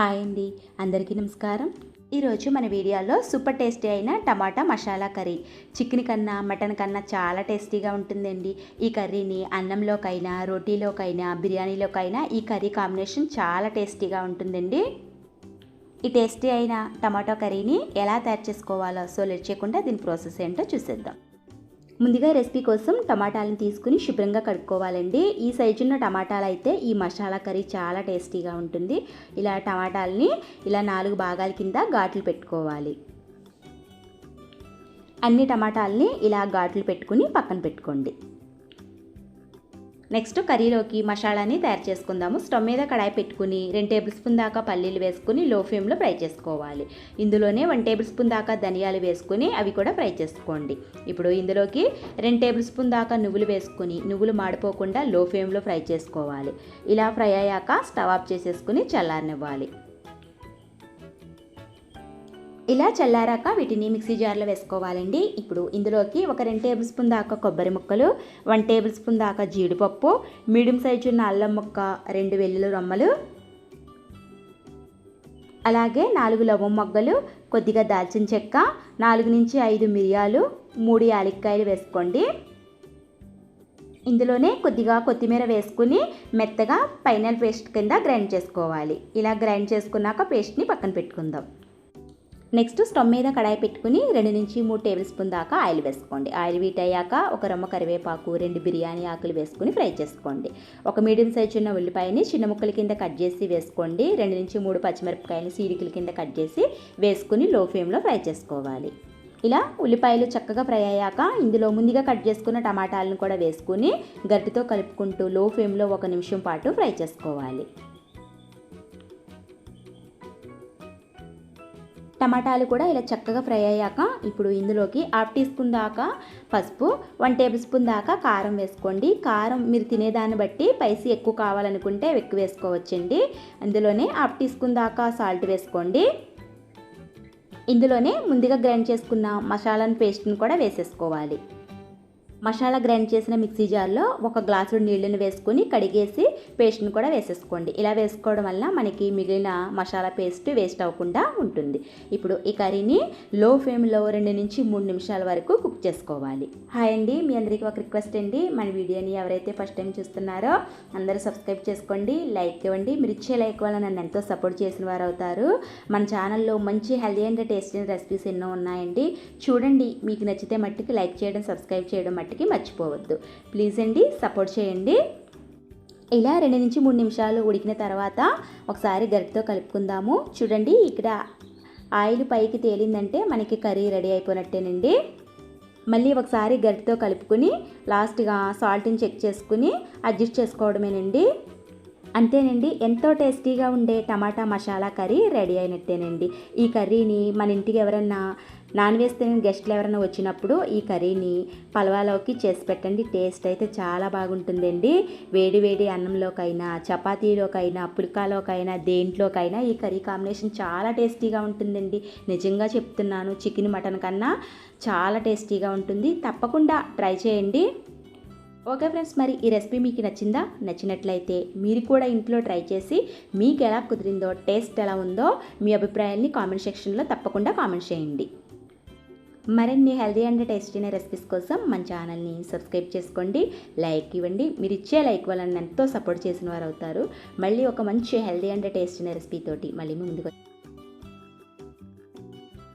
Hi అండి. అందరికీ నమస్కారం. ఈరోజు మన వీడియోలో సూపర్ టేస్టీ అయిన టమాటా మసాలా కర్రీ. చికెన్ కన్నా మటన్ కన్నా చాలా టేస్టీగా ఉంటుందండి. ఈ కర్రీని అన్నంలోకైనా రోటీలోకైనా బిర్యానీలోకైనా ఈ కర్రీ కాంబినేషన్ చాలా టేస్టీగా ఉంటుందండి. ఈ టేస్టీ అయిన టమాటో కర్రీని ఎలా తయారు చేసుకోవాలో సో లేట్ చేయకుండా దీని ప్రాసెస్ ఏంటో చూసేద్దాం. ముందుగా రెసిపీ కోసం టమాటాలను తీసుకుని శుభ్రంగా కడుక్కోవాలండి. ఈ సైజు ఉన్న టమాటాలు అయితే ఈ మసాలా కర్రీ చాలా టేస్టీగా ఉంటుంది. ఇలా టమాటాలని ఇలా నాలుగు భాగాల కింద ఘాట్లు పెట్టుకోవాలి. అన్ని టమాటాలని ఇలా ఘాట్లు పెట్టుకుని పక్కన పెట్టుకోండి. నెక్స్ట్ కర్రీలోకి మసాలాని తయారు చేసుకుందాము. స్టవ్ మీద కడాయి పెట్టుకుని రెండు టేబుల్ స్పూన్ దాకా పల్లీలు వేసుకుని లో ఫ్లేమ్లో ఫ్రై చేసుకోవాలి. ఇందులోనే వన్ టేబుల్ స్పూన్ దాకా ధనియాలు వేసుకుని అవి కూడా ఫ్రై చేసుకోండి. ఇప్పుడు ఇందులోకి రెండు టేబుల్ స్పూన్ దాకా నువ్వులు వేసుకుని నువ్వులు మాడిపోకుండా లో ఫ్లేమ్లో ఫ్రై చేసుకోవాలి. ఇలా ఫ్రై అయ్యాక స్టవ్ ఆఫ్ చేసేసుకుని చల్లారనివ్వాలి. ఇలా చల్లారాక వీటిని మిక్సీ జార్లో వేసుకోవాలండి. ఇప్పుడు ఇందులోకి ఒక రెండు టేబుల్ స్పూన్ దాకా కొబ్బరి ముక్కలు వన్ టేబుల్ స్పూన్ దాకా జీడిపప్పు మీడియం సైజు ఉన్న అల్లం ముక్క రెండు వెల్లుల్లి రొమ్మలు అలాగే నాలుగు లవం మొగ్గలు కొద్దిగా దాల్చిన చెక్క నాలుగు నుంచి ఐదు మిరియాలు మూడు యాలక్కాయలు వేసుకోండి. ఇందులోనే కొద్దిగా కొత్తిమీర వేసుకుని మెత్తగా ఫైనల్ పేస్ట్ కింద గ్రైండ్ చేసుకోవాలి. ఇలా గ్రైండ్ చేసుకున్నాక పేస్ట్ని పక్కన పెట్టుకుందాం. నెక్స్ట్ స్టవ్ మీద కడాయి పెట్టుకుని రెండు నుంచి మూడు టేబుల్ స్పూన్ దాకా ఆయిల్ వేసుకోండి. ఆయిల్ వీట్ అయ్యాక ఒక రొమ్మ కరివేపాకు రెండు బిర్యానీ ఆకులు వేసుకుని ఫ్రై చేసుకోండి. ఒక మీడియం సైజ్ ఉన్న ఉల్లిపాయని చిన్న ముక్కల కింద కట్ చేసి వేసుకోండి. రెండు నుంచి మూడు పచ్చిమిరపకాయలు సీడికల కింద కట్ చేసి వేసుకుని లో ఫ్లేమ్లో ఫ్రై చేసుకోవాలి. ఇలా ఉల్లిపాయలు చక్కగా ఫ్రై అయ్యాక ఇందులో ముందుగా కట్ చేసుకున్న టమాటాలను కూడా వేసుకుని గట్టితో కలుపుకుంటూ లో ఫ్లేమ్లో ఒక నిమిషం పాటు ఫ్రై చేసుకోవాలి. టమాటాలు కూడా ఇలా చక్కగా ఫ్రై అయ్యాక ఇప్పుడు ఇందులోకి హాఫ్ టీ స్పూన్ దాకా పసుపు వన్ టేబుల్ స్పూన్ దాకా కారం వేసుకోండి. కారం మీరు తినేదాన్ని బట్టి పైసి ఎక్కువ కావాలనుకుంటే ఎక్కువ వేసుకోవచ్చండి. అందులోనే హాఫ్ టీ స్పూన్ దాకా సాల్ట్ వేసుకోండి. ఇందులోనే ముందుగా గ్రైండ్ చేసుకున్న మసాలాను పేస్ట్ని కూడా వేసేసుకోవాలి. మసాలా గ్రైండ్ చేసిన మిక్సీ జార్లో ఒక గ్లాసు నీళ్ళని వేసుకొని కడిగేసి పేస్ట్ని కూడా వేసేసుకోండి. ఇలా వేసుకోవడం వల్ల మనకి మిగిలిన మసాలా పేస్ట్ వేస్ట్ అవ్వకుండా ఉంటుంది. ఇప్పుడు ఈ కర్రీని లో ఫ్లేమ్లో రెండు నుంచి మూడు నిమిషాల వరకు కుక్ చేసుకోవాలి. హాయ్ అండి మీ అందరికీ ఒక రిక్వెస్ట్ అండి. మన వీడియోని ఎవరైతే ఫస్ట్ టైం చూస్తున్నారో అందరూ సబ్స్క్రైబ్ చేసుకోండి లైక్ ఇవ్వండి. మీరు ఇచ్చే లైక్ వల్ల నన్ను ఎంతో సపోర్ట్ చేసిన వారు అవుతారు. మన ఛానల్లో మంచి హెల్దీ అండ్ టేస్టీ రెసిపీస్ ఎన్నో ఉన్నాయండి. చూడండి మీకు నచ్చితే మట్టికి లైక్ చేయడం సబ్స్క్రైబ్ చేయడం మట్టి మట్టికి మర్చిపోవద్దు. ప్లీజ్ అండి సపోర్ట్ చేయండి. ఇలా రెండు నుంచి మూడు నిమిషాలు ఉడికిన తర్వాత ఒకసారి గరిటతో కలుపుకుందాము. చూడండి ఇక్కడ ఆయిల్ పైకి తేలిందంటే మనకి కర్రీ రెడీ అయిపోయినట్టేనండి. మళ్ళీ ఒకసారి గరిటతో కలుపుకుని లాస్ట్గా సాల్ట్ని చెక్ చేసుకుని అడ్జస్ట్ చేసుకోవడమేనండి. అంతేనండి ఎంతో టేస్టీగా ఉండే టమాటా మసాలా కర్రీ రెడీ అయినట్టేనండి. ఈ కర్రీని మన ఇంటికి ఎవరన్నా నాన్ వెజ్ తినే గెస్ట్లు ఎవరైనా వచ్చినప్పుడు ఈ కర్రీని పలవాలోకి చేసి పెట్టండి. టేస్ట్ అయితే చాలా బాగుంటుందండి. వేడి వేడి అన్నంలోకైనా చపాతీలోకైనా పుల్కాలోకైనా దేంట్లోకైనా ఈ కర్రీ కాంబినేషన్ చాలా టేస్టీగా ఉంటుందండి. నిజంగా చెప్తున్నాను చికెన్ మటన్ కన్నా చాలా టేస్టీగా ఉంటుంది. తప్పకుండా ట్రై చేయండి. ఓకే ఫ్రెండ్స్ మరి ఈ రెసిపీ మీకు నచ్చిందా? నచ్చినట్లయితే మీరు కూడా ఇంట్లో ట్రై చేసి మీకు ఎలా కుదిరిందో టేస్ట్ ఎలా ఉందో మీ అభిప్రాయాన్ని కామెంట్ సెక్షన్లో తప్పకుండా కామెంట్ చేయండి. మరిన్ని హెల్దీ అండ్ టేస్టీ రెసిపీస్ కోసం మన ఛానల్ని సబ్స్క్రైబ్ చేసుకోండి లైక్ ఇవ్వండి. మీరు ఇచ్చే లైక్ వల్ల ఎంతో సపోర్ట్ చేసిన వారు అవుతారు మళ్ళీ ఒక మంచి హెల్దీ అండ్ టేస్టీ రెసిపీ తోటి మళ్ళీ ముందుకు